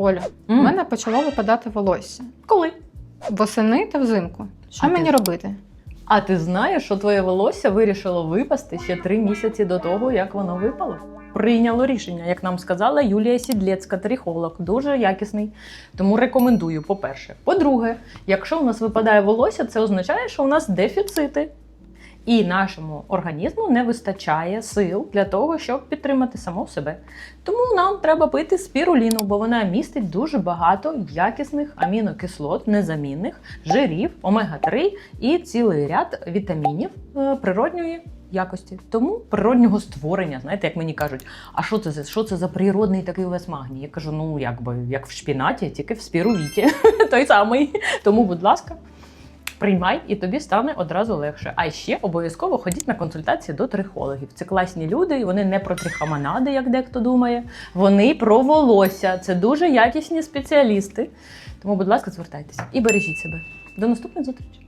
Оля, у М. мене почало випадати волосся Коли? восени та взимку. Що А ти- мені робити? А ти знаєш, що твоє волосся вирішило випасти ще три місяці до того, як воно випало? Прийняло рішення, як нам сказала Юлія Сідлецька, трихолог, дуже якісний. Тому рекомендую, по-перше. По-друге, якщо у нас випадає волосся, це означає, що у нас дефіцити. І нашому організму не вистачає сил для того, щоб підтримати самого себе. Тому нам треба пити спіруліну, бо вона містить дуже багато якісних амінокислот, незамінних, жирів, омега-3 і цілий ряд вітамінів е, природньої якості. Тому природнього створення. Знаєте, як мені кажуть, а що це за що це за природний такий у вас магній? Я кажу, ну якби як в шпінаті, тільки в спіруліті. Той самий. Тому, будь ласка. Приймай, і тобі стане одразу легше. А ще обов'язково ходіть на консультації до трихологів. Це класні люди, і вони не про трихомонади, як дехто думає. Вони про волосся. Це дуже якісні спеціалісти. Тому, будь ласка, звертайтеся і бережіть себе. До наступних зустрічі!